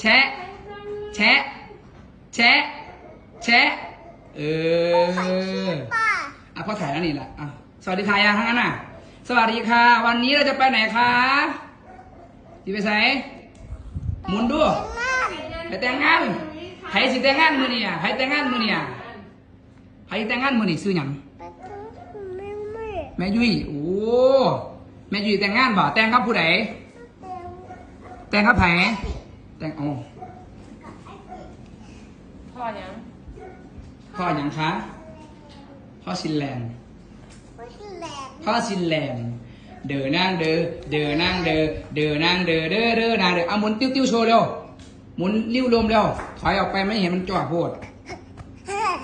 แชะ แชะ แชะ แชะ เออป้าอะพ่อถ่ายแล้วนี่แหละอะสวัสดีค่ะยังทั้งนั้นน่ะ สวัสดีค่ะ วันนี้เราจะไปไหนคะที่ไปไหนหมุนดูไปแต่งงานใครสิแต่งงานมือนี่อะใครแต่งงานมือนี่อะใครแต่งงานมือนี่ซื้อหยังประตูแม่แม่แม่ยุ้ยโอ้แม่ยุ้ยแต่งงานบ่แต่งกับผู้ใดเต็มแต่งกับไผ แต่งโอ้พ่อยังพ่อหยังคะพ่อซินแลนด์ไม่ใช่แหลมพ่อซินแลนด์เดินนั่งเด้อเดินนั่งเด้อเดินนั่งเด้อเด้อเด้อนางเด้อเอาหมุนติ้วติ้วโชว์เร็วหมุนนิ้วลมเร็วถอยออกไปไม่เห็นมันจ่อโพดเฮ้ย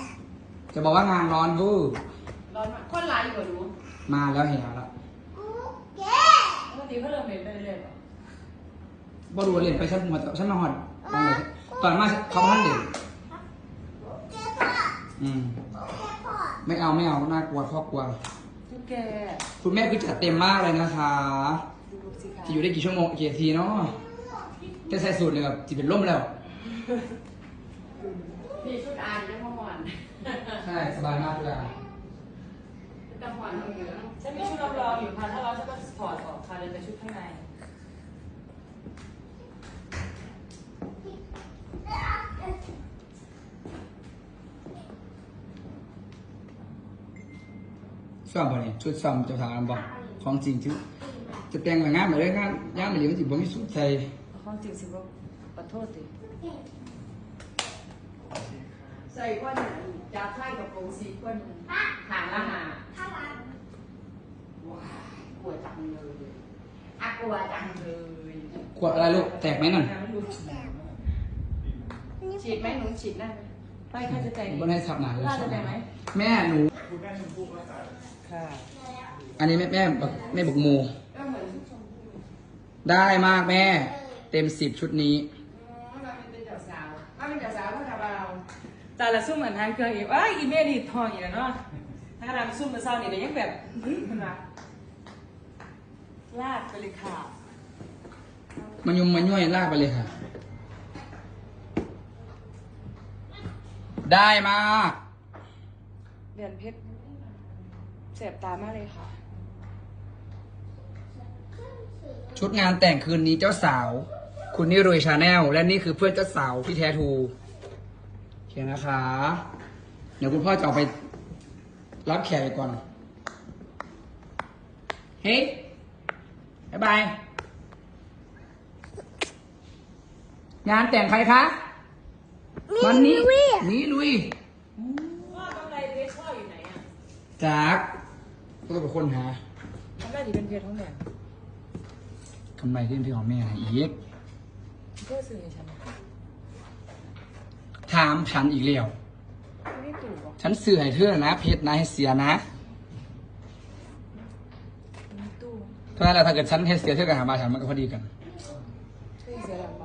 จะบอกว่างานร้อนกูร้อนมากคนร้ายอยู่กับหนูมาแล้วเห็นแล้วกูเก๋ปกติเขาเริ่มเป็นไปเรื่อยๆป่ะ บ่รู้ว่าเล่นไปฉันมาฉันมาหอดตอนไหนตอนมาเขาพันเล่นเก๋พ่ออืมเก๋พ่อไม่เอาไม่เอาน่ากลัวครอบครัวทุกแกคุณแม่คือจัดเต็มมากเลยนะคะดูลูกสิคะจะอยู่ได้กี่ชั่วโมงกี่นาทีเนาะจะใส่สูตรเลยแบบจะเป็นล่มแล้ว มีชุดอานยังพ่อหวานใช่สบายมากเลยอะแต่หวานเอาอยู่แล้วฉันมีชุดรับรองอยู่ค่ะถ้าเราจะก็ถอดออกค่ะเลยแต่ชุดข้างใน ซ้อมป่ะเนี่ยชุดซ้อมเจ้าสาวบอกของจริงที่จะแต่งแบบงานมาเลยงานงานมาเลยมันจิบ่มีสูตรใส่ความจริงสิว่าขอโทษดิใส่ก้อนหนาจะไข่กับโปรงสีก้อนหางละหาข้างหลังว้าวกลัวจังเลยอะกลัวจังเลยขวดอะไรลูกแตกไหมนั่นฉีดไหมหนูฉีดได้ไหม ไปค่ะจะแต่งผมก็ให้ทับหนาเลยล่าจะแต่งไหมแม่หนู ค่ะอันนี้แม่แม่บักแม่บุกมู ก็เหมือนได้มากแม่ เต็มสิบชุดนี้ เราเป็นเจ้าสาวถ้าเป็นเจ้าสาวก็ทำเราแต่ละซุ่มเหมือนทางเครื่องอีกว่าอีเมลนี่ทองอีกแล้วเนาะถ้ากำลังซุ่มมาเศร้านี่เดี๋ยวยังแบบเฮ้ยมันรักลาดไปเลยค่ะ มันยุมมันย่อยลากไปเลยค่ะ ได้มากเดือนเพชรเจ็บตามากเลยค่ะ ชุดงานแต่งคืนนี้เจ้าสาว คุณนี่รวยชาแนลและนี่คือเพื่อนเจ้าสาวพี่แท้ทูโอเคนะคะ เดี๋ยวคุณพ่อจะออกไปรับแขกไปก่อน เฮ้ยบายบาย งานแต่งใครคะ วันนี้นี่ลุยว่ากำไรเพชรช่ออยู่ไหนอะจากก็ต้องไปค้นหากำไรที่เป็นเพชรท้องแดงทำไมที่เป็นพี่ของแม่นะอีกเพื่อสื่อให้ฉันนะถามฉันอีกแล้วไม่ได้ตู่หรอกฉันสื่อให้เธอนะ เพชรนะให้เสียนะไม่ได้ตู่เพราะฉะนั้นแล้วถ้าเกิดฉันให้เสียเธอกับหามาฉันมันก็พอดีกันอ